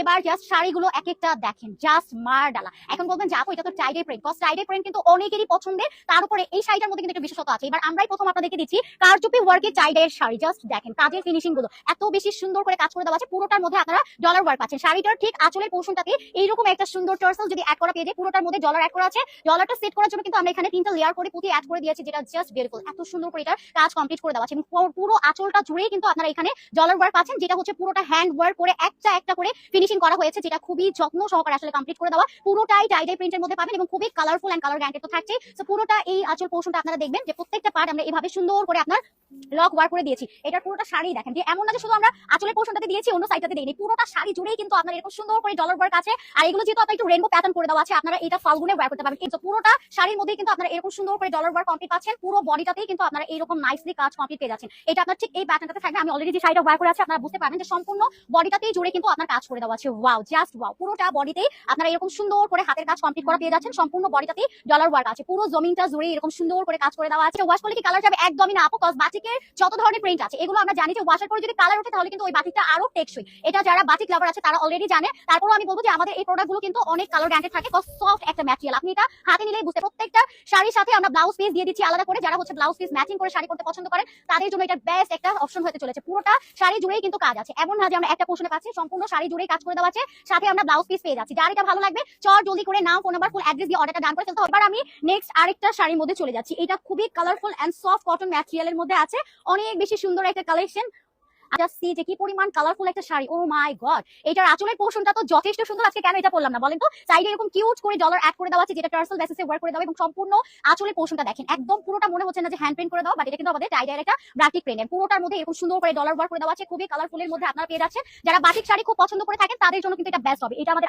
এবার জাস্ট শাড়িগুলো এক একটা দেখেন জাস্ট মার ডালা এখন বলবেন যে, আপু, এটা তো টাইডে প্রিন্ট কস টাইডে প্রিন্ট কিন্তু অনেকেরই পছন্দের, তার উপরে এই শাড়িটার মধ্যে কিন্তু একটা বিশেষত্ব আছে। এবার আমরাই প্রথম আপনাদেরকে দিচ্ছি কারচুপি ওয়ার্কের টাইডের শাড়ি জাস্ট দেখেন, কাজের ফিনিশিংগুলো। এত বেশি সুন্দর করে কাজ করে দেওয়া আছে, পুরোটার মধ্যে আপনারা ডলার ওয়ার্ক পাচ্ছেন। শাড়িটার ঠিক আঁচলের পোর্শনটাতে এইরকম একটা সুন্দর টার্সেল যদি অ্যাড করা পেয়ে যায়, পুরোটার মধ্যে ডলার অ্যাড করা আছে। ডলারটা সেট করার জন্য কিন্তু আমরা এখানে তিনটা লেয়ার করে পুঁতি অ্যাড করে দিয়েছি, যেটা জাস্ট বিউটিফুল এত সুন্দর করে এটার কাজ কমপ্লিট করে দেওয়া আছে। পুরো আঁচলটা জুড়েই কিন্তু আপনারা এখানে ডলার ওয়ার্ক পাচ্ছেন, যেটা হচ্ছে পুরোটা হ্যান্ড ওয়ার্ক করে একটা একটা করে ফিনিশিং করা হয়েছে, যেটা খুবই যত্ন সহকারে আসলে কমপ্লিট করে দেওয়া। পুরোটাই টাইডাই প্রিন্টের মধ্যে পাবেন এবং খুবই কালারফুল এন্ড কালার গ্যান্টেড তো থাকছে তো পুরোটা এই আচল পোর্শনটা আপনারা দেখবেন যে প্রত্যেকটা পার্ট আমরা এভাবে সুন্দর করে আপনার লক ওয়ার্ক করে দিয়েছি। এটার পুরোটা শাড়ি দেখেন, যে এমন না যে শুধু আমরা আঁচলের পোর্শনটাতে দিয়েছি, অন্য সাইডটাতে দিইনি। পুরোটা শাড়ি জুড়েই কিন্তু আপনার এরকম সুন্দর করে ডলার ওয়ার্ক আছে। আর এগুলো যেহেতু আপনার একটু রেনবো প্যাটার্ন করে দেওয়া আছে, আপনারা এটা ফাল্গুনে ওয়্যার করতে পারবেন। কিন্তু পুরোটা শাড়ির মধ্যে কিন্তু আপনারা এরকম সুন্দর করে ডলার ওয়ার্ক কমপ্লিট পাচ্ছেন। পুরো বডিটাতেই কিন্তু আপনারা এরকম নাইসলি কাজ কমপ্লিট পেয়ে যাচ্ছেন। এটা আপনার ঠিক এই প্যাটার্নটাতে থাকবে। আমি অলরেডি যে শাড়িটা ওয়্যার করে আছে, আপনারা বুঝতে পারবেন যে সম্পূর্ণ বডিটাতেই জুড়ে কিন্তু আপনার কাজ করে দেওয়া আছে। ওয়াও জাস্ট ওয়াও পুরোটা বডিতেই আপনারা এরকম সুন্দর করে হাতের কাজ কমপ্লিট করা পেয়ে যাচ্ছেন। সম্পূর্ণ বডিটাতেই ডলার ওয়ার্ক আছে। পুরো জমিনটা জুড়ে এরকম সুন্দর করে কাজ করে দেওয়া আছে। ওয়াশ করলে কি কালার যাবে একদমই না আপু কজ বাটিকের যত ধরনের প্রিন্ট আছে, এগুলো আমরা জানি যে ওয়াশের পরে যদি কালার ওঠে, তাহলে কিন্তু ওই বাটিকটা আরও টেকসই। এটা যারা বাটিক লাভার আছে, তারা অলরেডি জানে। তারপরও আমি বলব যে আমাদের এই প্রোডাক্টগুলো কিন্তু অনেক কালার গ্যান্টেড থাকে সফট একটা ম্যাটেরিয়াল আপনি এটা হাতে নিলেই বুঝতে প্রত্যেকটা শাড়ির সাথে আমরা ব্লাউজ পিস দিয়ে দিচ্ছি আলাদা করে। যারা হচ্ছে ব্লাউজ পিস ম্যাচিং করে শাড়ি করতে পছন্দ করেন, তাদের জন্য এটা বেস্ট একটা অপশন হতে চলেছে। পুরোটা শাড়ি জুড়েই কিন্তু কাজ আছে। এমন না যে আমরা একটা পোর্শনে পাচ্ছি, সম্পূর্ণ শাড়ি জুড়েই কাজ করে দেওয়া আছে। সাথে আমরা ব্লাউজ পিস পেয়ে যাচ্ছি। যার এটা ভালো লাগবে, চট জলদি করে নাম ফোন নাম্বার ফুল অ্যাড্রেস দিয়ে অর্ডারটা ডান করে ফেলতে হবে। আমি নেক্সট আরেকটা শাড়ির মধ্যে চলে যাচ্ছি। এটা খুবই কালারফুল এন্ড সফট কটন ম্যাটেরিয়ালের মধ্যে আছে। অনেক বেশি সুন্দর একটা কালেকশন মধ্যে আপনারা যারা বাটিক শাড়ি খুব পছন্দ করে থাকেন, তাদের জন্য কিন্তু এটা হবে। এটা আমাদের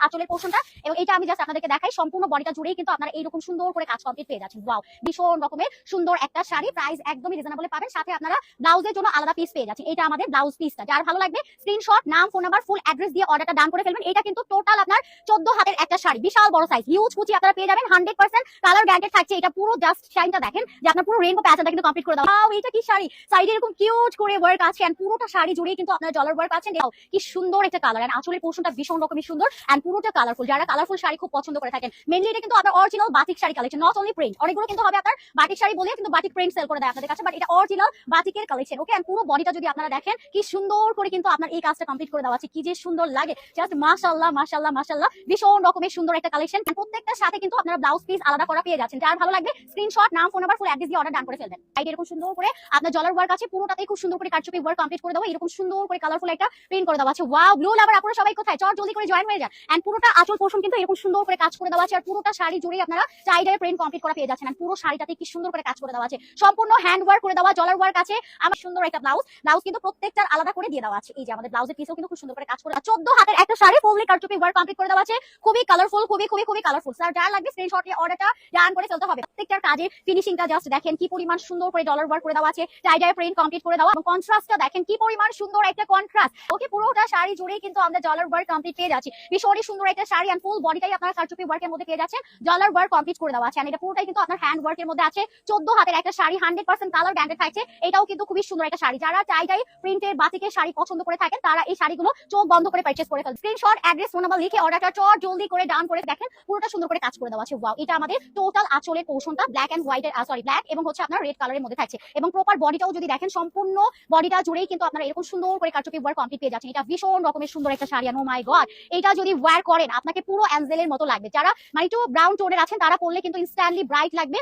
এটা আমি জাস্ট আপনাদেরকে দেখাই, সম্পূর্ণ বডিটা কিন্তু এইরকম সুন্দর করে কাজ পেয়ে যাচ্ছেন। রকমের সুন্দর একটা শাড়ি। পাবেন। আপনারা ব্লাউজের জন্য আলাদা পেয়ে এটা আমাদের পিসটা যার ভালো লাগবে স্ক্রিনশট নাম ফোন নাম্বার ফুল অ্যাড্রেস দিয়ে অর্ডারটা ডান করে ফেলবেন। এটা কিন্তু টোটাল আপনার চোদ্দ হাতের একটা শাড়ি। বিশাল বড় সাইজ হিউজ কুচি আপনারা পেয়ে যাবেন হান্ড্রেড পার্সেন্ট কালার গ্যান্টেড থাকছে। এটা পুরো জাস্ট শাইনটা দেখেন যে আপনার পুরো রেনবো প্যাটার্নটা কিন্তু কমপ্লিট করে দাও। এটা কি শাড়ি? সাইডে এরকম কিউট করে ওয়ার্ক আছে এন্ড পুরোটা শাড়ি জুড়েই কিন্তু আপনার ডলার ওয়ার্ক আছে Wow, কি সুন্দর একটা কালার এন্ড আঁচলের পোর্শনটা ভীষণ রকমের সুন্দর এন্ড পুরোটা কালারফুল যারা কালারফুল শাড়ি খুব পছন্দ করে থাকেন মেনলি এটা কিন্তু আপনার original batik sari collection not only print অনেকগুলো কিন্তু হবে আপনার বাটিক শাড়ি বলে কিন্তু বাটিক প্রিন্ট সেল করে দেয় আপনাদের কাছে বাট এটা অরিজিনাল বাটিকের কালেকশন ওকে এন্ড পুরো বডিটা যদি আপনারা দেখেন কি সুন্দর করে কিন্তু আপনার এই কাজটা কমপ্লিট করে দেওয়া আছে। কি যে সুন্দর লাগে। জাস্ট মাশাআল্লাহ মাশাআল্লাহ মাশাআল্লাহ। ভীষণ রকমের সুন্দর একটা কালেকশন প্রত্যেকটার সাথে কিন্তু আপনারা ব্লাউজ পিস আলাদা করা পেয়ে যাচ্ছেন। যার ভালো লাগবে স্ক্রিনশট নাম ফোন নাম্বার ফুল অ্যাড্রেস দিয়ে অর্ডার ডান করে ফেলবেন। এরকম সুন্দর করে আপনার জলার ওয়ার্ক আছে, পুরোটাতেই খুব সুন্দর করে কারচুপি ওয়ার্ক কমপ্লিট করে দেওয়া এরকম সুন্দর করে কালারফুল একটা প্রিন্ট করে দেওয়া আছে। ওয়াও ব্লু লাভার আপনারা সবাই কোথায়? চট জলদি করে জয়েন হয়ে যান। এন্ড পুরোটা আঁচল পোর্শন কিন্তু এরকম সুন্দর করে কাজ করে দেওয়া আছে। আর পুরোটা শাড়ি জুড়ে আপনারা চাইডার প্রিন্ট কমপ্লিট করা পেয়ে যাচ্ছেন। And পুরো শাড়িটাতে কি সুন্দর করে কাজ করে দেওয়া আছে। সম্পূর্ণ হ্যান্ড ওয়ার্ক করে দেওয়া, জলার ওয়ার্ক আছে। আমার সুন্দর একটা ব্লাউজ ব্লাউজ কিন্তু প্রত্যেকটার আলাদা করে দিয়ে দেওয়া আছে। এই যে আমাদের ব্লাউজের পিসও কিন্তু খুব সুন্দর করে কাজ করে চোদ্দ হাতের একটা শাড়ি ফুললি কারচুপি ওয়ার্ক কমপ্লিট করে দেওয়া আছে। খুবই কালারফুল খুবই খুবই খুবই কালারফুল স্যার যার লাগবে স্ক্রিনশট নিয়ে অর্ডারটা ডান করে ফেলতে হবে। প্রত্যেকটার কাজে ফিনিশিংটা জাস্ট দেখেন কি পরিমাণ সুন্দর করে ডলার ওয়ার্ক করে দেওয়া আছে। টাইডার প্রিন্ট কমপ্লিট করে দেওয়া। এবং কন্ট্রাস্টটা দেখেন কি পরিমাণ সুন্দর একটা কন্ট্রাস্ট ওকে, পুরোটা শাড়ি জুড়েই কিন্তু আমরা ডলার ওয়ার্ক কমপ্লিট পেয়ে যাচ্ছি। ভীষণই সুন্দর একটা শাড়ি অ্যান্ড ফুল বডিটাই আপনার কারচুপি ওয়ার্কের মধ্যে পেয়ে যাচ্ছেন। ডলার ওয়ার্ক কমপ্লিট করে দেওয়া আছে। And এটা পুরোটাই কিন্তু আপনার হ্যান্ড ওয়ার্কের মধ্যে আছে। চোদ্দ হাতের একটা sari hundred percent colour banded থাকছে। এটাও কিন্তু খুবই সুন্দর একটা শাড়ি। যারা চাইটাই প্রিন্টের বাতিকের শাড়ি পছন্দ করে থাকেন, তারা এই শাড়িগুলো চোখ বন্ধ করে পারচেস করে ফেলবে স্ক্রিনশট অ্যাড্রেস ফোন নাম্বার লিখে অর্ডারটা চট, জলদি করে ডাউন করে দেখেন, পুরোটা সুন্দর করে কাজ করে দেওয়া আছে। ওয়াও এটা আমাদের টোটাল আঁচলের পোর্শনটা black and white sorry black এবং হচ্ছে আপনার রেড কালারের মধ্যে থাকছে। এবং প্রপার বডিটাও যদি দেখেন, সম্পূর্ণ বডিটা জুড়েই কিন্তু আপনারা এরকম সুন্দর করে কারচুপি ওয়ার্ক কমপ্লিট পেয়ে যাচ্ছেন। এটা ভীষণ রকমের সুন্দর একটা শাড়ি ও মাই গড এটা যদি ওয়্যার করেন, আপনাকে পুরো অ্যাঞ্জেলের মতো লাগবে। যারা মানে একটু ব্রাউন টোনের আছেন, তারা পরলে কিন্তু ইনস্ট্যান্টলি ব্রাইট লাগবে।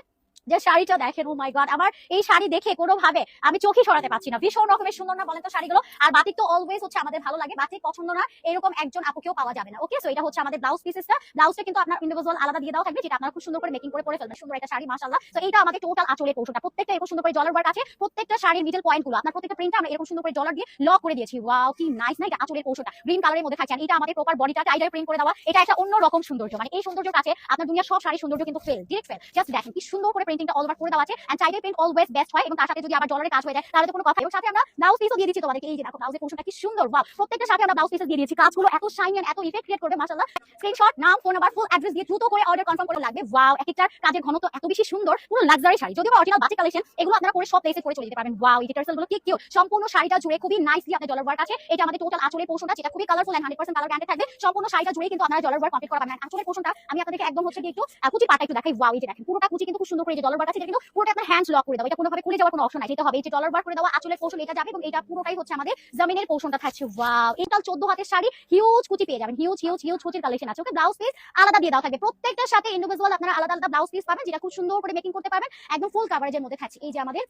যে শাড়িটা দেখেন ও মাই গড আমার এই শাড়ি দেখে কোনো ভাবে আমি চোখই সরাতে পারছি না। ভীষণ রকমের সুন্দর না বলেন তো শাড়িগুলো। আর বাতিক তো অলওয়েজ হচ্ছে আমাদের ভালো লাগে। বাতিক পছন্দ না, এরকম একজন আপুকেও পাওয়া যাবে না। ওকে সো এটা হচ্ছে আমাদের ব্লাউজ পিসেসটা ব্লাউজটা কিন্তু আপনার ইন্ডিভিজুয়াল আলাদা দিয়ে দেওয়া থাকবে, যেটা আপনারা খুব সুন্দর করে মেকিং করে পরে ফেলবেন। সুন্দর একটা শাড়ি, মাশাআল্লাহ। তো এটা আমাদের টোটাল আঁচলের পোর্শনটা প্রত্যেকটা এরকম সুন্দর করে জলার ওয়ার্ক আছে। প্রত্যেকটা শাড়ির মিডল পয়েন্টগুলো। আপনার প্রত্যেকটা প্রিন্টে আমরা এরকম সুন্দর করে জলার দিয়ে লক করে দিয়েছি। ওয়াও কি নাইস না এটা আঁচলের পোর্শনটা গ্রিন কালারের মধ্যে থাকছে। এটা আমাদের প্রপার বডিটা টাইডার প্রিন্ট করে দেওয়া। এটা একটা অন্য রকম সৌন্দর্য। মানে এই সৌন্দর্যের কাছে আপনার দুনিয়ার সব শাড়ি সৌন্দর্য কিন্তু ফেল ডিরেক্ট ফেল জাস্ট দেখেন, কি সুন্দর করে পেন্টিংটা অল ওভার করে দেওয়া আছে এন্ড চাইডে পেন্ট অলওয়েজ বেস্ট হয়, এবং তার সাথে যদি আবার ডলারের কাজ হয়ে যায়, তাহলে তো কোনো কথা এবং সাথে আমরা ব্লাউজ পিসও দিয়ে দিচ্ছি তোমাদেরকে, এই যে দেখো ব্লাউজের পোর্শনটা কি সুন্দর ওয়াও প্রত্যেকটা সাথে আমরা ব্লাউজ পিসে দিয়ে দিয়েছি। কাজগুলো এত শাইন এত ইফেক্ট ক্রিয়েট করবে, মাশাআল্লাহ। স্ক্রিনশট নাম ফোন নাম্বার ফুল অ্যাড্রেস দিয়ে দ্রুত করে অর্ডার কনফার্ম করে লাগবে। ওয়াও এক একটা কাজের ঘনত্ব এত বেশি সুন্দর, পুরো লাক্সারি শাড়ি। যদিও অরিজিনাল বাটিক কালেকশন এগুলো আপনারা করে সব প্লেসে করে চলে যেতে পারবেন। ওয়াও এই টার্সেলগুলো কি কিউ সম্পূর্ণ শাড়িটা জুড়ে খুবই নাইসলি আপনার ডলার ওয়ার্ক আছে। এটা আমাদের টোটাল আঁচলের পোর্শনটা যেটা খুবই কালারফুল এন্ড 100% কালার ব্র্যান্ডে থাকবে। সম্পূর্ণ শাড়িটা জুড়ে কিন্তু আপনারা ডলার ওয়ার্ক কমপ্লিট করা পাবেন আঁচলের পোর্শনটা আমি আপনাদেরকে একদম হচ্ছে কি একটু কুচি পাটা একটু দেখাই। ওয়াও এই যে দেখেন, পুরোটা কুচি কিন্তু খুব সুন্দর করে যে ডলার বার আছে কিন্তু পুরোটা আপনার হ্যান্ডস লক করে দাও। এটা কোনোভাবে খুলে যাওয়ার কোনো অপশন নাই। এটা হবে, এই যে ডলার বার করে দেওয়া আঁচলের কৌশল এটা যাবে এবং এটা পুরোটাই হচ্ছে আমাদের জমিনের পোর্শনটা থাকছে। ওয়াও এটা 14 হাতের শাড়ি হিউজ কুচি পেয়ে যাবেন। হিউজ হিউজ হিউজ কুচির কালেকশন আছে। ওকে ব্লাউজ পিস আলাদা দিয়ে দাও থাকবে। প্রত্যেকটার সাথে ইন্ডিভিজুয়াল আপনারা আলাদা আলাদা ব্লাউজ পিস পাবেন, যেটা খুব সুন্দর করে মেকিং করতে পারবেন। একদম ফুল কাভারেজের মধ্যে থাকছে। এই যে আমাদের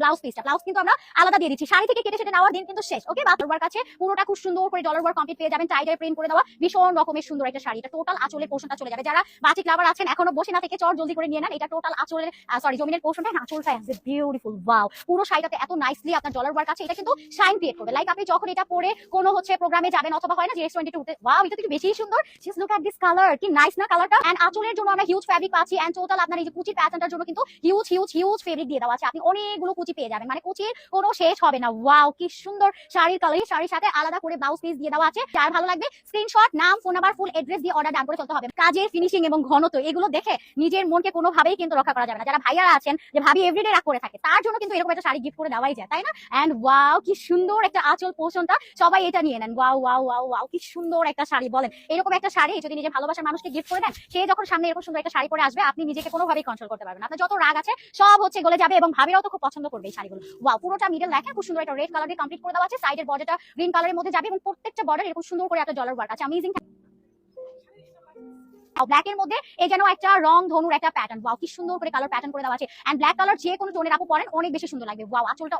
ব্লাউজ পিসটা ব্লাউজ কিন্তু আমরা আলাদা দিয়ে দিচ্ছি। শাড়ি থেকে কেটে সেটা নেওয়ার দিন কিন্তু শেষ ওকে বাথরুম কাছে পুরোটা খুব সুন্দর করে ডলার ওয়ার্ক কমপ্লিট পেয়ে যাবেন। টাইডার প্রিন্ট করে দেওয়া ভীষণ রকমের সুন্দর একটা শাড়ি। এটা টোটাল আঁচলের পোর্শনটা চলে যাবে। যারা বাটিক লাভার আছেন, এখনও বসে না থেকে চট জলদি করে নিয়ে নেন। এটা টোটাল আঁচলের সরি জমিনের পোর্শনটা আঁচলটা আছে বিউটিফুল ওয়াও পুরো শাড়িটাতে এত নাইসলি আপনার ডলার ওয়ার্ক আছে। এটা কিন্তু শাইন ক্রিয়েট করবে। লাইক আপনি যখন এটা পরে কোনো হচ্ছে প্রোগ্রামে যাবেন অথবা হয় না যে রেস্টুরেন্টে উঠে ওয়াও এটা কিন্তু বেশি সুন্দর। Just look at this colour কি নাইস না কালারটা এন্ড আঁচলের জন্য আমরা হিউজ ফ্যাব্রিক পাচ্ছি। এন্ড টোটাল আপনার এই যে কুচি প্যাটার্নটার জন্য কিন্তু হিউজ হিউজ হিউজ ফেব্রিক দিয়ে দেওয়া আছে। আপনি অনেকগুলো কুচি পেয়ে যাবেন। মানে কুচির কোনো শেষ হবে না। ওয়াও, কি সুন্দর শাড়ির কালার শাড়ির সাথে আলাদা করে ব্লাউজ পিস দিয়ে দেওয়া আছে। যার ভালো লাগবে স্ক্রিনশট নাম ফোন নাম্বার ফুল এড্রেস দিয়ে অর্ডার ডান করে ফেলতে হবে। কাজের ফিনিশিং এবং ঘনত্ব, এগুলো দেখে নিজের মনকে কোনোভাবেই কিন্তু রক্ষা করা যাবে না। যারা ভাইয়ারা আছেন, যে ভাবি এভরিডে রাগ করে থাকে, তার জন্য কিন্তু এরকম একটা শাড়ি গিফট করে দেওয়াই যায়, তাই না? এন্ড ওয়াও কি সুন্দর একটা আঁচল পোষণটা সবাই এটা নিয়ে নেন। ওয়াও ওয়াও ওয়াও ওয়াও কি সুন্দর একটা শাড়ি বলেন। এরকম একটা শাড়ি যদি নিজের ভালোবাসার মানুষকে গিফট করে দেন, সে যখন সামনে এরকম সুন্দর একটা শাড়ি পরে আসবে, আপনি নিজেকে কোনোভাবেই কন্ট্রোল করতে পারবেন। আপনার যত রাগ আছে, সব হচ্ছে গলে যাবে এবং ভাবিরাও তো খুব পছন্দ করবে এই শাড়িগুলো। ওয়াও পুরোটা মিডল দেখে খুব সুন্দর একটা রেড কালার কমপ্লিট করে দেওয়া আছে। সাইডের বর্ডারটা গ্রিন কালারের মধ্যে যাবে এবং প্রত্যেকটা বর্ডার এরকম সুন্দর করে একটা জলের ওয়ার্ক আছে। অ্যামেজিং মধ্যে এই যেন একটা রং ধনুর একটা প্যাটার্ন কি সুন্দর করে কালার প্যাটার্ন করে দেওয়া আছে। ব্ল্যাক কালার যে কোনো টোনের আপু পরেন, অনেক বেশি সুন্দর লাগবে।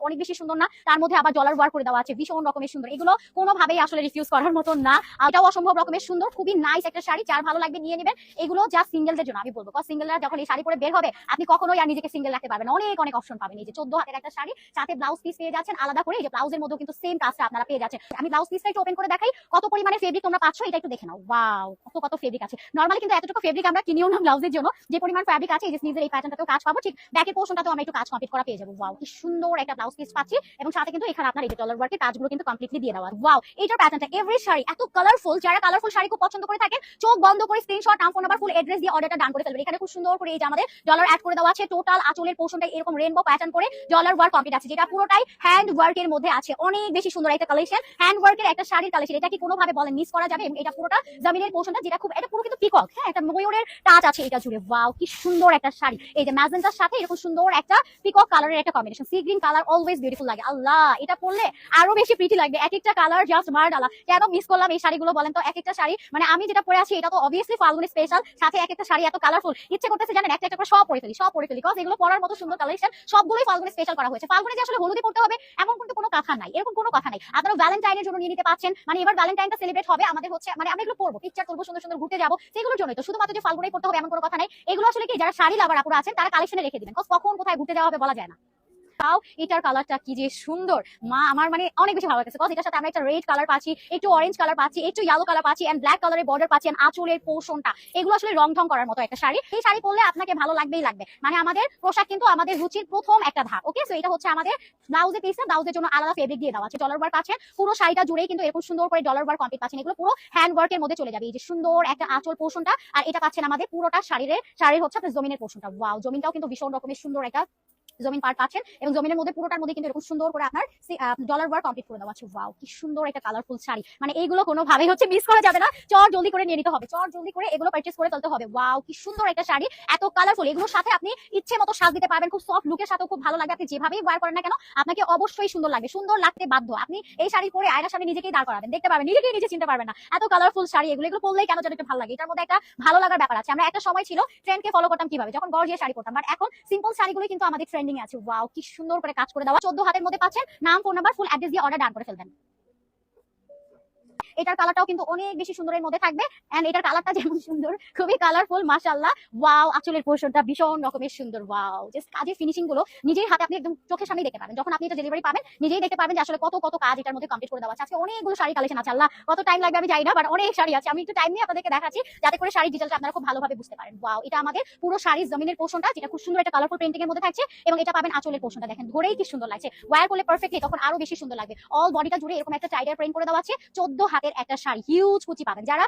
অনেক বেশি সুন্দর না? তার মধ্যে আবার ওয়ার্ক করে দেওয়া আছে। ভীষণ রকমের সুন্দর। এগুলো কোনোভাবেই আসলে রিফিউজ করার মতো না। এটাও অসম্ভব রকমের সুন্দর। খুবই নাইস একটা শাড়ি। যার ভালো লাগবে নিয়ে নেবেন। এগুলো জাস্ট সিঙ্গেলদের জন্য আমি বলব। সিঙ্গেলরা যখন এই শাড়ি পরে বের হবে, আপনি কখনোই আর নিজেকে সিঙ্গেল রাখতে পারবেন অনেক অনেক অপশন পাবেন। এই যে চোদ্দ হাতের একটা শাড়ি, সাথে ব্লাউজ পিস পেয়ে যাচ্ছেন। আলাদা করে এই যে ব্লাউজের মধ্যে কিন্তু সেম কাজটা আপনারা পেয়ে যাচ্ছেন। আমি ব্লাউজ পিসটা একটু ওপেন করে দেখাই। কত পরিমাণে ফেব্রিক তোমরা পাচ্ছ, এটা একটু দেখে নাও। ওয়াও কত কত ফেব্রিক আছে। নর্মালি কিন্তু এতটুকু ফেব্রিক আমরা কিনিও না ব্লাউজের জন্য। যে পরিমাণ ফ্যাব্রিক আছে, এই যে স্লিভের এই প্যাটার্নটাতেও কাজ পাবো, ঠিক ব্যাকের পোর্শনটাতেও আমরা একটু কাজ কমপ্লিট করা পেয়ে যাব। ওয়াও কি সুন্দর একটা ব্লাউজ পিস পাচ্ছি। এবং সাথে কিন্তু এখানে আপনার এই যে ওয়ার্কের কাজগুলো কিন্তু কমপ্লিটলি দিয়ে দেওয়া ওয়াও এইটার প্যাটার্নটা এভরি শাড়ি, এত কালারফুল যারা কালারফুল শাড়ি খুব পছন্দ করে থাকেন, চোখ বন্ধ করে স্ক্রিনশট নাম ফোন নাম্বার ফুল এড্রেস দিয়ে অর্ডারটা ডান করে ফেলবেন। এখানে খুব সুন্দর করে এই যে আমাদের ডলার অ্যাড করে দেওয়া আছে। টোটাল আঁচলের পোর্শনটা এরকম রেনবো প্যাটার্ন করে ডলার ওয়ার্ক কমপ্লিট আছে, যেটা পুরোটাই হ্যান্ড ওয়ার্কের মধ্যে আছে। অনেক বেশি সুন্দর একটা কালেকশন হ্যান্ড ওয়ার্কের একটা শাড়ির কালেকশন এটা কি কোনোভাবে বলেন? মিস করা যাবে? এটা পুরোটা জমিনের পোর্শনটা যেটা খুব, এটা পুরো কিন্তু পিকক হ্যাঁ একটা ময়ূরের টাচ আছে এটা জুড়ে। ওয়াও কি সুন্দর একটা শাড়ি। এই যে ম্যাজেন্টার সাথে এরকম সুন্দর একটা পিকক কালারের একটা combination sea green colour always beautiful লাগে। আল্লাহ, এটা আরও বেশি লাগবে। এক একটা কালার জাস্ট মার ডালা কেন মিস করলাম এই শাড়িগুলো বলেন তো? এক একটা শাড়ি মানে আমি যেটা পরে আছি, এটা তো অবভিয়াসলি স্পেশাল সাথে এক একটা শাড়ি এত কালারফুল ইচ্ছে করতেছে জানেন, একটা একটা করে সব পরে ফেলি, সব পরে ফেলি। কজ এগুলো পরার মতো সুন্দর কালেকশন সবগুলোই ফাল্গুনি স্পেশাল করা হয়েছে। যে আসলে হলুদি পড়তে হবে, এমন কিন্তু কোনো কথা নাই। এরকম কোনো কথা নাই। আপনারা ভ্যালেন্টাইনের জন্য নিয়ে নিতে পাচ্ছেন মানে এবার ভ্যালেন্টাইনটা সেলিব্রেট হবে। আমাদের হচ্ছে মানে আমরা এগুলো পরবো। পিকচার তুলবো, সুন্দর সুন্দর ঘুরতে যাব। সেগুলোর জন্য তো শুধুমাত্র যে ফাল্গুনেই পড়তে হবে এমন কোনো কথা নাই। এগুলো আসলে কি, যারা শাড়ি লাভার আপুরা আছেন, তারা কালেকশনে রেখে দিবেন। কখন কোথায় ঘুরতে যাওয়া হবে বলা যায় না। তাও এটার কালারটা কি যে সুন্দর। মা, আমার মানে অনেক বেশি ভালো লাগছে এটার সাথে আমরা একটা রেড কালার পাচ্ছি, একটু অরেঞ্জ কালার পাচ্ছি, একটু ইয়েলো কালার পাচ্ছি এন্ড ব্ল্যাক কালারের বর্ডার পাচ্ছি, and আঁচলের পোর্শনটা এগুলো আসলে রং ঢং করার মতো একটা শাড়ি। এই শাড়ি পরলে আপনাকে ভালো লাগবেই লাগবে। মানে আমাদের পোশাক কিন্তু আমাদের রুচির প্রথম একটা ধাপ ওকে সো এটা হচ্ছে আমাদের ব্লাউজের পিসে ব্লাউজের জন্য আলাদা ফেব্রিক দিয়ে দেওয়া আছে। ডলার ওয়ার্ক পাচ্ছেন, পুরো শাড়িটা জুড়েই কিন্তু এরকম সুন্দর করে ডলার ওয়ার্ক কমপ্লিট পাচ্ছেন। এগুলো পুরো হ্যান্ড ওয়ার্কের মধ্যে চলে যাবে। এই যে সুন্দর একটা আঁচল পোর্শনটা আর এটা পাচ্ছেন আমাদের পুরোটা শাড়ির শাড়ির হচ্ছে জমিনের পোর্শনটা ওয়াও জমিনটাও কিন্তু ভীষণ রকমের সুন্দর একটা জমিন পার্ট পাচ্ছেন এবং জমিনের মধ্যে পুরোটার মধ্যে কিন্তু এরকম সুন্দর করে আপনার ডলার ওয়ার্ক কমপ্লিট করে দেওয়া আছে। ওয়াও কি সুন্দর একটা কালারফুল শাড়ি। মানে এইগুলো কোনোভাবেই হচ্ছে মিস করা যাবে না। চর জলদি করে নিয়ে নিতে হবে। চর জলদি করে এগুলো পারচেস করে ফেলতে হবে। ওয়াও কি সুন্দর একটা শাড়ি। এত কালারফুল এগুলোর সাথে আপনি ইচ্ছে মতো সাজ দিতে পারবেন। খুব সফট লুকের সাথেও খুব ভালো লাগবে। আপনি যেভাবেই ওয়ার করেন না কেন, আপনাকে অবশ্যই সুন্দর লাগবে। সুন্দর লাগতে বাধ্য। আপনি এই শাড়ি পরে আয়নার সামনে নিজেকেই দাঁড় করাবেন। দেখতে পারবেন, নিজেকেই নিজে চিনতে পারবেন না। এত কালারফুল শাড়ি, এগুলো এগুলো পরলেই কেন যেন একটু ভালো লাগে? এটার মধ্যে একটা ভালো লাগার ব্যাপার আছে। আমরা একটা সময় ছিল ট্রেন্ডকে ফলো করতাম কীভাবে? যখন গর্জিয়া শাড়ি পরতাম। বাট এখন সিম্পল শাড়িগুলো কিন্তু আমাদের ট্রেন্ডিং আছে। ওয়াও কি সুন্দর করে কাজ করে দেওয়া চোদ্দ হাতের মধ্যে পাচ্ছেন নাম ফোন নাম্বার ফুল অ্যাড্রেস দিয়ে অর্ডার ডান করে ফেলবেন। এটার কালারটাও কিন্তু অনেক বেশি সুন্দরের মধ্যে থাকবে। এন্ড এটার কালারটা যেমন সুন্দর, খুবই কালারফুল মাশাআল্লাহ। ওয়াও আঁচলের পোর্শনটা ভীষণ রকমের সুন্দর। ওয়াও জাস্ট কাজের ফিনিশিংগুলো নিজেই হাতে আপনি একদম চোখের সামনে দেখতে পাবেন। যখন আপনি এটা ডেলিভারি পাবেন, নিজেই দেখতে পাবেন যে আসলে কত কত কাজ এটার মধ্যে কমপ্লিট করে দেওয়া আছে। আজকে অনেকগুলো শাড়ি কালেকশন আছে, আল্লাহ। কত টাইম লাগবে আমি জানি না বাট অনেক শাড়ি আছে। আমি একটু টাইম নিয়ে আপনাদেরকে দেখাচ্ছি, যাতে করে শাড়ির ডিটেলটা আপনারা খুব ভালোভাবে বুঝতে পারেন। ওয়াও এটা আমাদের পুরো শাড়ির জমিনের পোর্শনটা, যেটা খুব সুন্দর একটা কালারফুল প্রিন্টিং এর মধ্যে থাকছে, এবং এটা পাবেন আঁচলের পোর্শনটা। দেখেন, ধরেই কি সুন্দর লাগছে। ওয়্যার করলে পারফেক্টলি তখন আরও বেশি সুন্দর লাগবে। অল বডিটা জুড়ে এরকম একটা টাইডার প্রিন্ট করে দেওয়া আছে। চোদ্দ হাতের একটা শাড়ি হিউজ কুচি পাবেন। যারা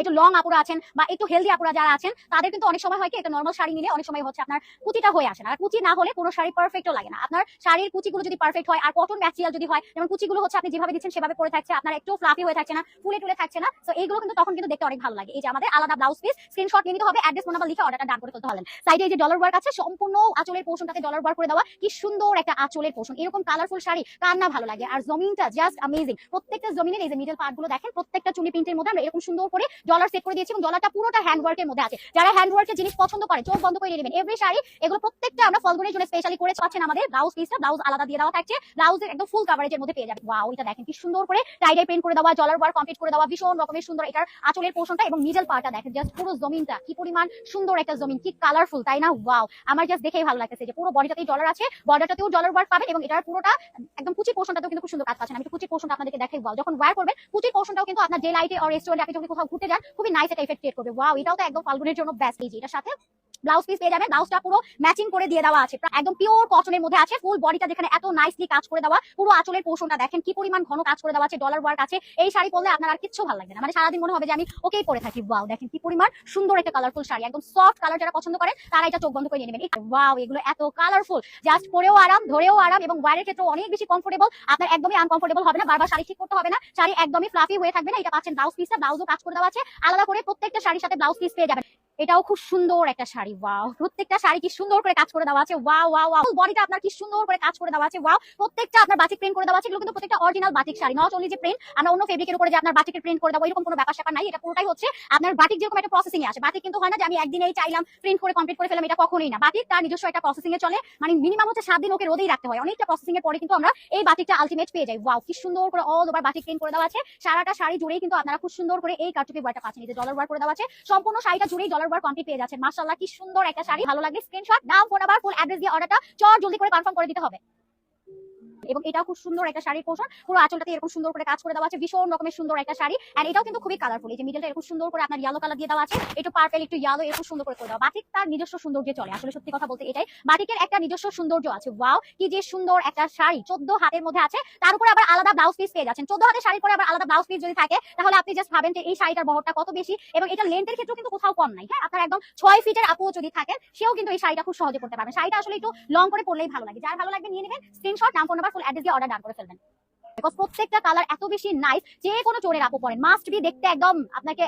একটু লং আপুরা আছেন বা একটু হেলদি আপুরা যারা আছেন, তাদের কিন্তু অনেক সময় হয় কি, একটা নর্মাল শাড়ি নিলে অনেক সময় হচ্ছে আপনার কুচিটা হয়ে আসে না। আর কুচি না হলে কোনো শাড়ি পারফেক্টও লাগে না। আপনার শাড়ির কুচিগুলো যদি পারফেক্ট হয়, আর কটন ম্যাটেরিয়াল যদি হয়, যেমন কুচিগুলো হচ্ছে আপনি যেভাবে দিচ্ছেন সেভাবে পরে থাকছে, আপনার একটু ফ্লাফি হয়ে থাকছে না, ফুলে টুলে থাকছে না তো এইগুলো কিন্তু তখন কিন্তু দেখতে অনেক ভালো লাগে। এই যে আমাদের আলাদা ব্লাউজ পিস স্ক্রিনশট নিতে হবে অ্যাড্রেস নাম্বার লিখে অর্ডারটা ডান করে ফেলতে হলেন সাইডে এই যে ডলার ওয়ার্ক আছে, সম্পূর্ণ আঁচলের পোর্শনটাতে ডলার ওয়ার্ক করে দেওয়া, কি সুন্দর একটা আঁচলের পোর্শন এরকম কালারফুল শাড়ি, কার না ভালো লাগে। আর জমিনটা জাস্ট অ্যামেজিং প্রত্যেকটা জমিনের এই যে মিডল পার্টগুলো দেখেন, প্রত্যেকটা চুনি প্রিন্টের মধ্যে আমরা এরকম সুন্দর করে ডলার সেট করে দিয়েছি এবং ডলারটা পুরোটা হ্যান্ড ওয়ার্কের মধ্যে আছে। যারা হ্যান্ড ওয়ার্কের জিনিস পছন্দ করে, চোখ বন্ধ করে নেবেন। এভরি শাড়ি, এগুলো প্রত্যেকটা আমরা ফলগুনের জন্য স্পেশালি করে পাচ্ছেন আমাদের ব্লাউজ পিসটা ব্লাউজ আলাদা দিয়ে দেওয়া থাকছে। ব্লাউজের একদম ফুল কাভারেজের মধ্যে পেয়ে যাবেন। ওয়াও এটা দেখেন কি সুন্দর করে টাইডাই প্রিন্ট করে দেওয়া জলার ওয়ার্ক কমপ্লিট করে দেওয়া, ভীষণ রকমের সুন্দর এটার আঁচলের পোর্শনটা এবং মিডল পার্টটা দেখেন জাস্ট পুরো জমিনটা কি পরিমাণ সুন্দর একটা জমিন, কি কালারফুল তাই না? ওয়াও আমার জাস্ট দেখেই ভালো লাগতেছে যে পুরো বডিটাতেই ডলার আছে বর্ডারটাতেও ডলার ওয়ার্ক পাবেন এবং এটার পুরোটা একদম কুচি পোর্শনটাতেও কিন্তু খুব সুন্দর কাজ পাচ্ছেন। আমি কুচি পোর্শনটা আপনাদেরকে দেখাই। ওয়াও যখন ওয়্যার করবেন, কুচির পোর্শনটাও কিন্তু আপনার ডে লাইটে আর রেস্টুরেন্টে আপনি যখন কোথাও ঘুরতে যান, খুবই নাইস একটা ইফেক্ট ক্রিয়েট করবে। ওয়াও এটাও তো একদম ফাল্গুনের জন্য বেস্ট এই যে, এটার সাথে ব্লাউজ পিস পেয়ে যাবেন। ব্লাউজটা পুরো ম্যাচিং করে দিয়ে দেওয়া আছে। একদম পিওর কটনের মধ্যে আছে ফুল বডিটা যেখানে এত নাইসলি কাজ করে দেওয়া, পুরো আঁচলের পোর্শনটা দেখেন, কি পরিমাণ ঘন কাজ করে দেওয়া আছে ডলার ওয়ার্ক আছে। এই শাড়ি পরলে আপনার আর কিচ্ছু ভালো লাগবে না। মানে সারাদিন মনে হবে যে আমি ওকেই পরে থাকি। ওয়াও দেখেন কি পরিমাণ সুন্দর একটা কালারফুল শাড়ি। একদম সফট কালার যারা পছন্দ করেন তারা এটা চোখ বন্ধ করে নিয়ে নেবেন। ওয়াও এগুলো এত কালারফুল জাস্ট পরেও আরাম, ধরেও আরাম এবং ওয়ারের ক্ষেত্রে অনেক বেশি কমফোর্টেবল আপনার একদমই আনকমফোর্টেবল হবে না। বারবার শাড়ি ঠিক করতে হবে না। শাড়ি একদমই ফ্লাফি হয়ে থাকবে না। এটা পাচ্ছেন ব্লাউজ পিসটা ব্লাউজও কাজ করে দেওয়া আছে আলাদা করে প্রত্যেকটা শাড়ির সাথে ব্লাউজ পিস পেয়ে যাবেন। এটাও খুব সুন্দর একটা শাড়ি, ওয়াও। প্রত্যেকটা শাড়ি কি সুন্দর করে কাজ করে দেওয়া আছে? Wow wow wow. বডিটা আপনার কি সুন্দর করে কাজ করে দেওয়া আছে? ওয়াও। প্রত্যেকটা আপনার বাটিক প্রিন্ট করে দেওয়া আছে। কিন্তু প্রত্যেকটা original batik sari. Not only যে প্রিন্ট আমরা অন্য ফেব্রিকের উপরে যে আপনার বাটিকের প্রিন্ট করে দেবো, এরকম কোনো ব্যাপার স্যাপার নাই। এটা পুরোটাই হচ্ছে আপনার বাটিক যেরকম একটা প্রসেসিং আছে বাটিক কিন্তু হয় না যে আমি একদিনেই চাইলাম প্রিন্ট করে কমপ্লিট করে ফেলাম এটা কখনোই না। বাটিক তার নিজস্ব একটা প্রসেসিং এ চলে। মানে মিনিমাম হচ্ছে সাত দিন ওকে রোদেই রাখতে হয়। অনেকটা প্রসেসিং এর পরে কিন্তু আমরা এই বাটিকটা আলটিমেট পেয়ে যাই। ওয়াও কি সুন্দর করে অল ওভার বাটিক প্রিন্ট করে দেওয়া আছে। সারাটা শাড়ি জুড়েই কিন্তু আপনারা খুব সুন্দর করে এই কারচুপি ওয়ারটা পাচ্ছেন। এই যে ডলার ওয়ার করে দেওয়া আছে। সম্পূর্ণ শাড়িটা জুড়েই ডলার ওয়ার কমপ্লিট পেয়ে যাচ্ছেন। মাশাআল্লাহ, কি সুন্দর একটা শাড়ি। ভালো লাগে স্ক্রিনশট নাম ফোন নাম্বার ফুল অ্যাড্রেস দিয়ে অর্ডারটা চট জলদি করে কনফার্ম করে দিতে হবে। এবং এটাও খুব সুন্দর একটা শাড়ির পোষণ পুরো আঁচলটাতে এরকম সুন্দর করে কাজ করে দেওয়া আছে। ভীষণ রকমের সুন্দর একটা শাড়ি। আর এটাও কিন্তু খুবই কালারফুল এই যে মিডলটা এরকম সুন্দর করে আপনার ইয়েলো কালার দিয়ে দেওয়া আছে। একটু পার্পেল একটু ইয়েলো এরকম সুন্দর করে দেওয়া। বাটিক তার নিজস্ব সৌন্দর্য চলে। আসলে সত্যি কথা বলতে এটাই। বাটিকের একটা নিজস্ব সৌন্দর্য আছে। ওয়াও, কি যে সুন্দর একটা শাড়ি। চোদ্দ হাতের মধ্যে আছে। তার উপরে আবার আলাদা ব্লাউজ পিস পেয়ে যাচ্ছেন। চোদ্দ হাতের শাড়ি পরে আবার আলাদা ব্লাউজ পিস যদি থাকে, তাহলে আপনি জাস্ট ভাবেন যে এই শাড়িটার বহরটা কত বেশি? এবং এটা লেন্থের ক্ষেত্রেও কিন্তু কোথাও কম নাই। হ্যাঁ আপনার একদম ছয় ফিটের আপু যদি থাকেন, সেও কিন্তু এই শাড়িটা খুব সহজে পড়তে পারবেন। শাড়িটা আসলে একটু লং করে পরলেই ভালো লাগে। যার ভালো লাগবে নিয়ে নেবেন। স্ক্রিনশট নাম ফোন নাম্বার অ্যাড্রেস দিয়ে অর্ডার ডান করে ফেলবেন। প্রত্যেকটা কালার এত বেশি নাইস যে কোনো চোরের আপু পরেন মাস্ট বি দেখতে একদম আপনাকে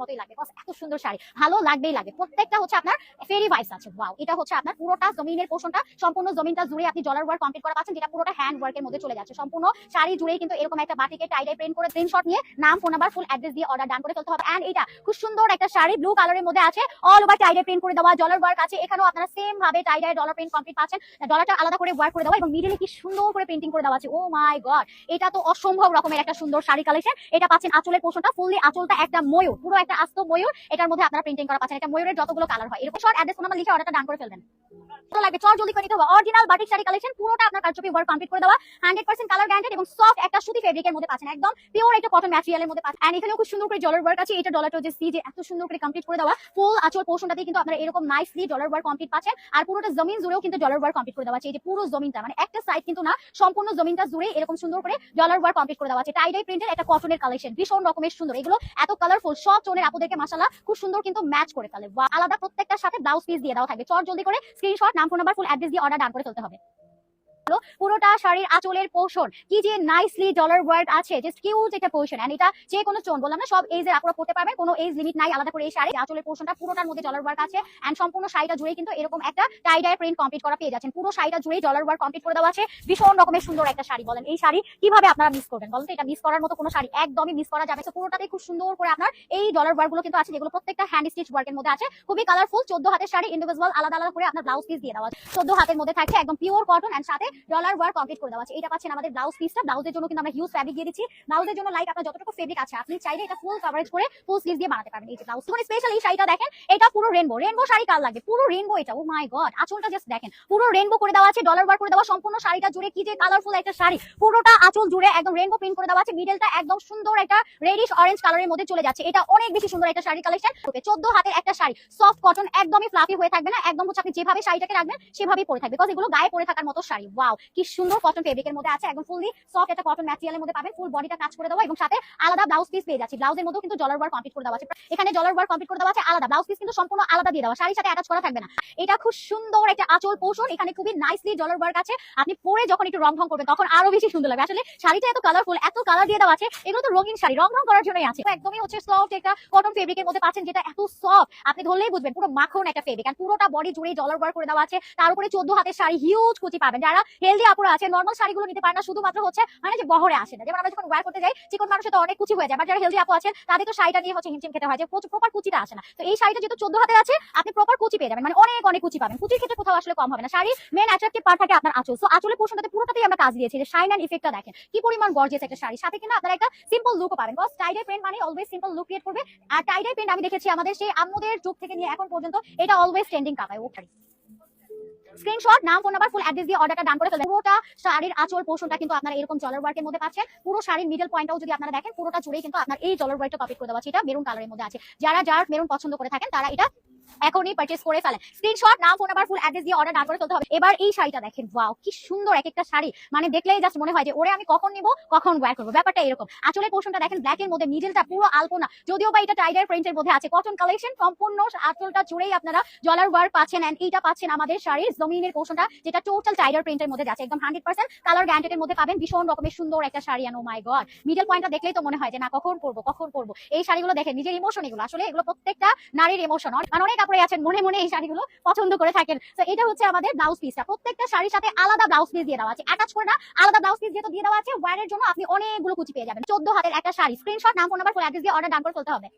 মতোই এত সুন্দর শাড়ি, ভালো লাগবেই লাগবে প্রত্যেকটা হচ্ছে আপনার ফেরি ভাইস আছে। ওয়াও এটা হচ্ছে আপনার পুরোটা জমিনের পোষণটা, সম্পূর্ণ জমিনটা জুড়ে আপনি ডলার ওয়ার্ক কমপ্লিট করা পাচ্ছেন, যেটা পুরোটা হ্যান্ড ওয়ার্কের মধ্যে চলে যাচ্ছে। সম্পূর্ণ শাড়ি জুড়েই কিন্তু এরকম একটা বাটিকে প্রিন্ট করে নিয়ে নাম ফোন নাম্বার ফুল অ্যাড্রেস দিয়ে অর্ডার ডান করে ফেলতে হবে। এন্ড এটা খুব সুন্দর একটা শাড়ি ব্লু কালারের মধ্যে আছে। অল ওভার টাইডাই প্রিন্ট করে দেওয়া ডলার ওয়ার্ক আছে। এখানেও আপনারা সেম ভাবে টাইডাই ডলার প্রিন্ট কমপ্লিট পাচ্ছেন। ডলারটা আলাদা করে ওয়ার্ক করে দেওয়া এবং মিডলে কি সুন্দর করে প্রিন্টিং করে দেওয়া আছে। ও মাই গড এটা তো অসম্ভব রকমের একটা সুন্দর শাড়ি কালেকশন এটা পাচ্ছেন আঁচলের পোষণটা। ফুললি আঁচলটা একটা ময়ূর, পুরো একটা আস্ত ময়ূর। এটার মধ্যে আপনারা প্রিন্টিং করা পাচ্ছেন। এটা ময়ূরের যতগুলো কালার হয়। এরকম শর্ট অ্যাড্রেস নাম্বার লিখে অর্ডারটা ডান করে ফেলবেন। লাগবে চল জলদি করে নিতে হবে। অরিজিনাল বাটিক শাড়ি কালেকশন পুরোটা আপনার কারচুপি ওয়ার্ক কমপ্লিট করে দেওয়া। 100% কালার গ্যারান্টেড এবং সফট একটা সুতি ফেব্রিকের মধ্যে পাচ্ছেন, একদম পিওর একটা কটন ম্যাটেরিয়ালের মধ্যে পাচ্ছেন। এখানেও খুব সুন্দর করে ডলার ওয়ার্ক আছে, এটা ডলারটা যে সি যে এত সুন্দর করে কমপ্লিট করে দেওয়া। ফুল আঁচল পোর্শনটাতে কিন্তু আপনারা এরকম নাইসলি ডলার ওয়ার্ক কমপ্লিট পাচ্ছেন। আর পুরোটা জমিন জুড়েও কিন্তু ডলার ওয়ার্ক কমপ্লিট করে দেওয়া আছে। এই যে পুরো জমিনটা মানে একটা সাইড কিন্তু না, সম্পূর্ণ জমিনটা জুড়ে এরকম সুন্দর করে ডলার ওয়ার্ক কমপ্লিট করে দেওয়া আছে। টাইডাই প্রিন্টের একটা কটনের কালেকশন ভীষণ রকমের সুন্দর। এগুলো এত কালারফুল সব টোনের আপুদেরকে মাসালা খুব সুন্দর কিন্তু ম্যাচ করে ফেলে। আলাদা প্রত্যেকটার সাথে ব্লাউজ পিস দিয়ে দেওয়া থাকবে। চট জলদি করে স্ক্রিনশট নাম ফোন নাম্বার ফুল অ্যাড্রেস দিয়ে অর্ডার ডান করে চলতে হবে। হলো পুরোটা শাড়ির আঁচলের পোষণ। কি যে নাইসলি ডলার ওয়ার্ড আছে জাস্ট কিউট একটা পোর্শন এন্ড এটা যে কোনো চোন বললাম না, সব এজ এর আপনারা পড়তে পারবেন, কোনো এজ লিমিট নাই, আলাদা করে এই শাড়ি আঁচলের পোর্শনটা পুরোটার মধ্যে ডলার ওয়ার্ক আছে। এন্ড সম্পূর্ণ শাড়িটা জুড়ে কিন্তু এরকম একটা টাই ডাই প্রিন্ট কমপ্লিট করা পেয়ে যাচ্ছেন। পুরো শাড়িটা জুড়েই ডলার ওয়ার্ক কমপ্লিট করে দেওয়া আছে। ভীষণ রকমের সুন্দর একটা শাড়ি বলেন। এই শাড়ি কীভাবে আপনারা মিস করবেন বলতে? এটা মিস করার মতো কোনো শাড়ি একদমই মিস করা যাবে। পুরোটাতে খুব সুন্দর করে আপনার এই ডলার ওয়ার্কগুলো কিন্তু আছে, যেগুলো প্রত্যেকটা হ্যান্ড স্টিচ ওয়ার্কের মধ্যে আছে। খুবই কালারফুল চোদ্দ হাতের শাড়ি ইন্ডিভিজুয়াল আলাদা আলাদা করে আপনার ব্লাউজ পিস দিয়ে দেওয়া চোদ্দ হাতের মধ্যে থাকছে একদম পিওর কটন এন্ড সাথে ডলার ওয়ার্ক কমপ্লিট করে দেওয়া আছে এটা পাচ্ছেন আমাদের ব্লাউজ পিসটা ব্লাউজের জন্য কিন্তু আমরা হিউজ ফ্যাব্রিক দিয়ে দিচ্ছি। ব্লাউজের জন্য লাইক আপনার যতটুকু ফেব্রিক আছে, আপনি চাইলে এটা ফুল কভারেজ করে ফুল স্লিভ দিয়ে বানাতে পারবেন। এই যে ব্লাউজ স্পেশাল এই শাড়িটা দেখেন, এটা পুরো রেনবো রেনবো শাড়ি কাল লাগবে? পুরো রেনবো এটা। ও মাই গড আঁচলটা জাস্ট দেখেন। পুরো রেনবো করে দেওয়া আছে ডলার ওয়ার্ক করে দেওয়া। সম্পূর্ণ শাড়িটা জুড়ে কি যে কালারফুল একটা শাড়ি। পুরোটা আঁচল জুড়ে একদম রেনবো প্রিন্ট করে দেওয়া আছে। মিডলটা একদম সুন্দর একটা রেডিশ অরেঞ্জ কালারের মধ্যে চলে যাচ্ছে। এটা অনেক বেশি সুন্দর একটা শাড়ি কালেকশন চোদ্দ হাতের একটা শাড়ি। সফট কটন একদমই ফ্লাফি হয়ে থাকবে না। একদম হচ্ছে আপনি যেভাবে শাড়িটাকে রাখবেন, সেভাবেই পরে থাকবে। বিকজ এগুলো গায়ে পরে থাকার মতো শাড়ি। ওয়াও কি সুন্দর কটন ফেব্রিকের মধ্যে আছে। একদম ফুললি সফট একটা কটন ম্যাটেরিয়ালের মধ্যে পাবেন। ফুল বডিটা কাজ করে দেওয়া এবং সাথে আলাদা ব্লাউজ পিস পেয়ে যাচ্ছে। ব্লাউজের মধ্যেও কিন্তু ডলার ওয়ার্ক কমপ্লিট করে দেওয়া আছে। এখানে ডলার ওয়ার্ক কমপ্লিট করে দেওয়া আছে আলাদা। ব্লাউজ পিস কিন্তু সম্পূর্ণ আলাদা দিয়ে দেওয়া। শাড়ির সাথে অ্যাটাচ করা থাকবে না। এটা খুব সুন্দর একটা আঁচল পোষণ। এখানে খুবই নাইসলি ডলার ওয়ার্ক আছে। আপনি পরে যখন একটু রং ঢং করবেন, তখন আরও বেশি সুন্দর লাগবে। আসলে শাড়িটা এত কালারফুল এত কালার দিয়ে দেওয়া আছে। এগুলো তো রঙিন শাড়ি। রং ঢং করার জন্যই আছে। একদমই হচ্ছে সফট একটা কটন ফেব্রিকের মধ্যে পাচ্ছেন যেটা এত সফট আপনি ধরলেই বুঝবেন, পুরো মাখন একটা ফেব্রিক আর পুরোটা বডি জুড়ে ডলার ওয়ার্ক করে দেওয়া আছে। তার উপরে চোদ্দ হাতের শাড়ি হিউজ কুচি পাবেন। যারা হেলদি আপুরা আছে নর্মাল শাড়িগুলো নিতে পারে না, শুধুমাত্র হচ্ছে মানে যে বহরে আসে না। যেমন আমরা যখন ওয়ার করতে যাই চিকন মানুষের তো অনেক কুচি হয়ে যায়। বাট যারা হেলদি আপু আছেন, তাদের তো শাড়িটা নিয়ে হচ্ছে হিমচিম খেতে হয়, যে প্রপার কুচিটা আসে না। তো এই শাড়িটা যেহেতু চোদ্দ হাতে আছে, আপনি প্রপার কুচি পেয়ে যাবেন। মানে অনেক অনেক কুচি পাবেন। কুচির ক্ষেত্রে কোথাও আসলে কম হবে না। শাড়ি মেন অ্যাট্রাক্টিভ পার্ট থাকে আপনার আঁচল। সো আঁচলের পোর্শনটাতে পুরোটাতেই আমরা কাজ দিয়েছি। যে শাইন অ্যান্ড ইফেক্টটা দেখেন, কি পরিমাণ গর্জিয়াস একটা শাড়ি। সাথে কিন্তু আপনারা একটা সিম্পল লুকও পাবেন। বিকজ টাইডে প্রিন্ট মানে অলওয়েজ সিম্পল লুক ক্রিয়েট করবে। আর টাইডে প্রিন্ট আমি দেখেছি আমাদের সেই আম্মুদের যুগ থেকে নিয়ে এখন পর্যন্ত, এটা অলওয়েজ ট্রেন্ডিং কাপায় ও শাড়ি স্ক্রিনশট নাম ফোন নাম্বার ফুল অ্যাড্রেস দিয়ে অর্ডারটা ডান করে ফেলবেন। পুরোটা শাড়ির আঁচল পোর্শনটা কিন্তু আপনারা এরকম জলার ওয়ার্কের মধ্যে পাচ্ছেন। পুরো শাড়ির মিডল পয়েন্টটাও যদি আপনারা দেখেন, পুরোটা জুড়েই কিন্তু আপনার এই জলার ওয়ার্কটা কপি করে দেওয়া আছে। এটা মেরুন কালারের মধ্যে আছে। যারা যার মেরুন পছন্দ করে থাকেন, তারা এটা এখনই পারচেজ করে ফেলেন। স্ক্রিনশট নাম ফোন নাম্বার ফুল অ্যাড্রেস দিয়ে অর্ডার ডান করে ফেলতে হবে। এবার এই শাড়িটা দেখেন ওয়াও কি সুন্দর এক একটা শাড়ি। মানে দেখলেই জাস্ট মনে হয় যে, ওরে, আমি কখন নিব, কখন ওয়্যার করব। ব্যাপারটা এরকম। আঁচলের পোর্শনটা দেখেন ব্ল্যাক এর মধ্যে মিডলটা পুরো আলপনা। যদিও বা এটা টাইডার প্রিন্টের মধ্যে আছে। কটন কালেকশন সম্পূর্ণ আঁচলটা জুড়েই আপনারা জলার ওয়ার্ক পাচ্ছেন এন্ড এইটা পাচ্ছেন আমাদের শাড়ির জমিনের পোর্শনটা যেটা টোটাল টাইডার প্রিন্টের মধ্যে যাচ্ছে, একদম হান্ড্রেড পার্সেন্ট কালার গ্যান্টের মধ্যে পাবেন। ভীষণ রকমের সুন্দর একটা sari oh my god middle পয়েন্টটা দেখলেই তো মনে হয় যে, না, কখন করব কখন করব এই শাড়িগুলো দেখেন, নিজের ইমোশন এগুলো। আসলে এগুলো প্রত্যেকটা নারীর ইমোশন অনেক কাপড়ে আছেন, মনে মনে এই শাড়িগুলো পছন্দ করে থাকেন। তো এটা হচ্ছে আমাদের ব্লাউজ পিসটা প্রত্যেকটা শাড়ির সাথে আলাদা ব্লাউজ পিস দিয়ে দেওয়া আছে। অ্যাটাচ করে না, আলাদা ব্লাউজ পিস যেহেতু দিয়ে দেওয়া আছে ওয়ারের জন্য আপনি অনেকগুলো কুচি পেয়ে যাবেন। চোদ্দ হাতের একটা শাড়ি। স্ক্রিনশট নাম ফোন নাম্বার ফুল অ্যাড্রেস দিয়ে অর্ডার ডান করে ফেলতে হবে।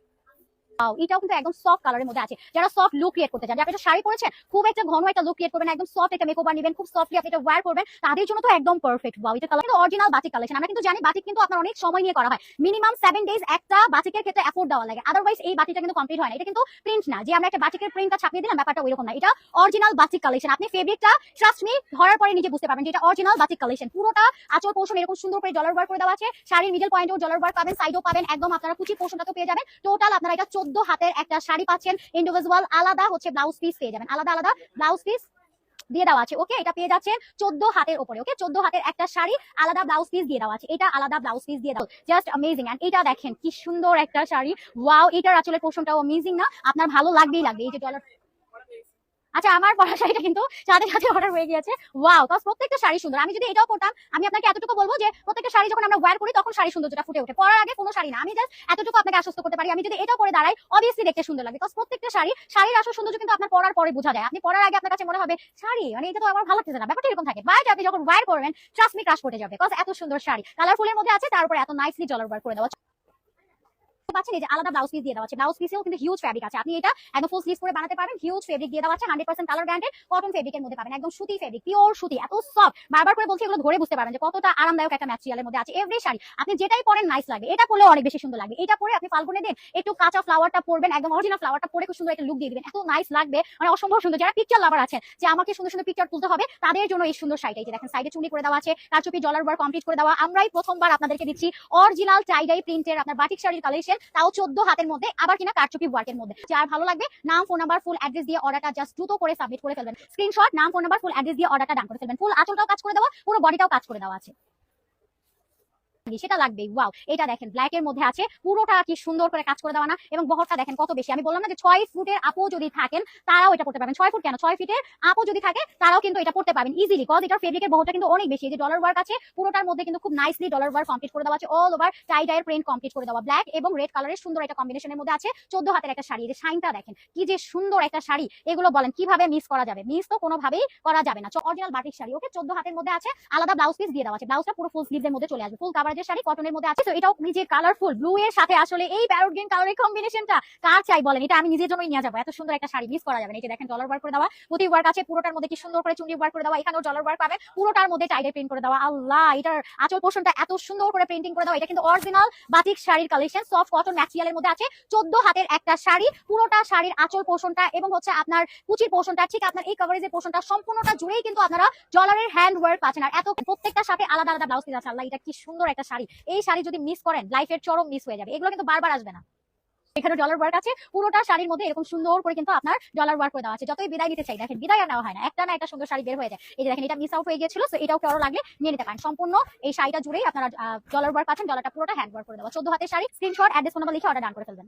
এটাও কিন্তু একদম সফট কালারের মধ্যে আছে। যারা সফট লুক ক্রিয়েট করতে চান একটা শাড়ি পরেছেন, খুব একটা ঘন একটা লুক ক্রিয়েট করবেন একদম সফট একটা মেকওভার নেবেন, খুব সফটলি আপনি এটা করবেন, তাদের জন্য তো একদম পারফেক্ট এটা কালার কিন্তু অরিজিনাল বাটিক কালেকশন আমরা কিন্তু জানি কিন্তু আপনার অনেক সময় নিয়ে করা হয়। মিনিমাম সেভেন ডেজ একটা ক্ষেত্রে এফোর্ড দেওয়া লাগে। আদারওয়াইজ এই কিন্তু কমপ্লিট হয় না। এটা কিন্তু প্রিন্ট না। যে আমরা একটা প্রিন্টটা ছাপিয়ে দিলাম, ব্যাপারটা ওইরকম না। এটা অরিজিনাল কালেকশন আপনি ফেব্রিকটা ট্রাস্ট মি ধরার পরে নিজে বুঝতে পারবেন যে এটা অরিজিনাল বাটিক কালেকশন পুরোটা আচল পোর্শন এরকম সুন্দর করে ডলার ওয়ার্ক করে দেওয়া আছে। শাড়ির মিডল পয়েন্টেও ডলার ওয়ার্ক পাবেন সাইডও পাবেন। একদম আপনারা কুচি পোর্শনটা তো পেয়ে যাবেন। টোটাল আপনারা এটা চোদ্দ হাতের একটা শাড়ি পাচ্ছেন ইন্ডিভিজুয়াল আলাদা হচ্ছে ব্লাউজ পিস পেয়ে যাবেন। আলাদা আলাদা ব্লাউজ পিস দিয়ে দেওয়া আছে। ওকে এটা পেয়ে যাচ্ছেন চোদ্দ হাতের উপরে ওকে চোদ্দ হাতের একটা শাড়ি, আলাদা ব্লাউজ পিস দিয়ে দেওয়া আছে। এটা আলাদা ব্লাউজ পিস দিয়ে দাও জাস্ট অ্যামেজিং অ্যান্ড এটা দেখেন, কি সুন্দর একটা শাড়ি। ওয়াও এটার আসলে পোষণটাও অ্যামেজিং না। আপনার ভালো লাগবেই লাগবে। এই যে ডলার আচ্ছা আমার পরা শাড়িটা কিন্তু সাথে সাথে অর্ডার হয়ে গিয়েছে। ওয়াও কজ প্রত্যেকটা শাড়ি সুন্দর। আমি যদি এটাও করতাম আমি আপনাকে এতটুকু বলব যে, প্রত্যেকটা শাড়ি যখন আমরা ওয়্যার করি, তখন শাড়ি সৌন্দর্যটা ফুটে ওঠে। পরার আগে কোনো শাড়ি না। আমি জাস্ট এতটুকু আপনাকে আশ্বস্ত করতে পারি। আমি যদি এটাও করে দাঁড়াই অবভিয়াসলি দেখতে সুন্দর লাগে। কজ প্রত্যেকটা শাড়ি, শাড়ির আসল সৌন্দর্য কিন্তু আপনার পরার পরে বোঝা যায়। আপনি পরার আগে আপনার কাছে মনে হবে, শাড়ি? মানে এটা তো আমার ভালো লাগতেছে না। ব্যাপারটা এরকম থাকে। বাট আপনি যখন ওয়্যার করবেন ট্রাস্ট মি ক্রাশ করতে যাবে। কজ এত সুন্দর শাড়ি। কালারফুলের মধ্যে আছে, তার উপরে এত নাইসলি জলার ওয়্যার করে দেওয়া। পাচ্ছেন, এই যে আলাদা ব্লাউজ পিস দিয়ে দেওয়া আছে ব্লাউজ পিসেও কিন্তু হিউজ ফেব্রিক আছে। আপনি এটা একদম ফুল স্লিভ করে বানাতে পারবেন। হিউজ ফেব্রিক দিয়ে দেওয়া আছে হান্ড্রেড কালার ব্র্যান্ডেড কটন ফেব্রিকের মধ্যে পাবেন। একদম সুতি ফেব্রিক পিওর সুতি, এত সফট বারবার করে বলছি, এগুলো ধরে বুঝতে পারবেন যে কতটা আরামদায়ক একটা ম্যাটেরিয়ালের মধ্যে আছে। এভরি শাড়ি, আপনি যেটাই পরেন নাইস লাগবে। এটা পরলে অনেক বেশি সুন্দর লাগবে। এটা পরে আপনি ফাল্গুনে দিন একটু কাঁচা ফ্লাওয়ারটা পরবেন, একদম অরিজিনাল ফ্লাওয়ারটা পরে খুব সুন্দর একটা লুক দিয়ে দিবেন। এত নাইস লাগবে। মানে অসম্ভব সুন্দর। যারা পিকচার লাভার আছেন, যে আমাকে সুন্দর সুন্দর পিকচার তুলতে হবে, তাদের জন্য এই সুন্দর শাড়িটা, এই যে দেখেন সাইডে চুনি করে দেওয়া আছে কারচুপি ডলার ওয়ার্ক কমপ্লিট করে দেওয়া। আমরাই প্রথমবার আপনাদেরকে দিচ্ছি অরিজিনাল টাইডাই প্রিন্টের আপনার বাটিক শাড়ির কালেকশন তাও চোদ্দ হাতের মধ্যে, আবার কিনা কারচুপি ওয়ার্কের মধ্যে। যার ভালো লাগবে, নাম ফোন নাম্বার ফুল অ্যাড্রেস দিয়ে অর্ডারটা জাস্ট দ্রুত করে সাবমিট করে ফেলবেন। স্ক্রিনশট নাম ফোন নাম্বার ফুল অ্যাড্রেস দিয়ে অর্ডারটা ডান করে ফেলবেন। ফুল আঁচলটাও কাজ করে দেওয়া, পুরো বডিটাও কাজ করে দেওয়া আছে। সেটা লাগবে ওয়াও, এটা দেখেন ব্ল্যাক এর মধ্যে আছে, পুরোটা কি সুন্দর করে কাজ করে দেওয়া না, এবং বহরটা দেখেন কত বেশি। আমি বললাম না যে ছয় ফুটের আপু যদি থাকেন, তারাও এটা পড়তে পারবেন। ছয় ফুট কেন? ছয় ফিটের আপু যদি থাকে, তারাও কিন্তু এটা পড়তে পারবেন ইজিলি কজ এটার ফেব্রিকের বহরটা কিন্তু অনেক বেশি। যে ডলার ওয়ার্ক আছে, পুরোটার মধ্যে কিন্তু খুব নাইসলি ডলার ওয়ার্ক কমপ্লিট করে দেওয়া আছে অল ওভার টাই ডায়ের প্রিন্ট কমপ্লিট করে দেওয়া। ব্ল্যাক এবং রেড কালারের সুন্দর একটা কম্বিনেশনের মধ্যে আছে, চোদ্দ হাতের একটা শাড়ি। যে শাইনটা দেখেন, কি যে সুন্দর একটা শাড়ি। এগুলো বলেন, কীভাবে মিস করা যাবে? মিস তো কোনোভাবেই করা যাবে না। Original batik sari, okay? চোদ্দ হাতের মধ্যে আছে, আলাদা ব্লাউজ পিস দিয়ে দেওয়া আছে। ব্লাউজটা পুরো ফুল স্লিভের মধ্যে চলে আসবে ফুল কাভার জর্জের শাড়ি কটনের মধ্যে আছে, তো এটাও নিজে কালারফুল ব্লু এর সাথে আসলে এই প্যারোট গ্রিন কালারের কম্বিনেশনটা কার চাই বলেন? এটা আমি নিজের জন্যই নিয়ে যাব। এত সুন্দর একটা শাড়ি মিস করা যাবে এই দেখেন ডলার ওয়ার্ক করে দেওয়া প্রতি ওয়ার্ক আছে পুরোটার মধ্যে কি সুন্দর করে চুন্ডি ওয়ার্ক করে দেওয়া, এখানেও ডলার ওয়ার্ক পাবে পুরোটার মধ্যে টাইডে প্রিন্ট করে দেওয়া। আল্লাহ, এটার আঁচল পোর্শনটা এত সুন্দর করে প্রিন্টিং করে দেওয়া। এটা কিন্তু অরিজিনাল বাটিক শাড়ির কালেকশন সফট কটন ম্যাটেরিয়ালের মধ্যে আছে। চোদ্দ হাতের একটা শাড়ি, পুরোটা শাড়ির আঁচল পোর্শনটা এবং হচ্ছে আপনার কুচির পোর্শনটা ঠিক আপনার এই কভারেজের পোর্শনটা সম্পূর্ণটা জুড়েই কিন্তু আপনারা ডলারের হ্যান্ড ওয়ার্ক পাচ্ছেন। আর এত প্রত্যেকটা সাথে আলাদা আলাদা ব্লাউজ পিস আছে। আল্লাহ, এটা কি সুন্দর একটা শাড়ি। এই শাড়ি যদি মিস করেন লাইফের চরম মিস হয়ে যাবে। এগুলো কিন্তু বারবার আসবে না। এখানে ডলার ওয়ার্ক আছে, পুরোটা শাড়ির মধ্যে এরকম সুন্দর করে কিন্তু আপনার ডলার ওয়ার্ক করে দেওয়া আছে। যতই বিদায় নিতে চাই, দেখেন, বিদায় আর নেওয়া হয় না। একটা না একটা সুন্দর শাড়ি বের হয়ে যায়। এই যে দেখেন, এটা মিস আউট হয়ে গিয়েছিল তো এটাও কারও লাগলে নিয়ে নিতে পারেন। সম্পূর্ণ এই শাড়িটা জুড়েই আপনারা ডলার ওয়ার্ক আছেন ডলারটা পুরোটা হ্যান্ড ওয়ার্ক করে দেওয়া। চোদ্দ হাতের শাড়ি স্ক্রিনশট অ্যাড্রেস কোনো লিখে অর্ডার ডান করে ফেলবেন।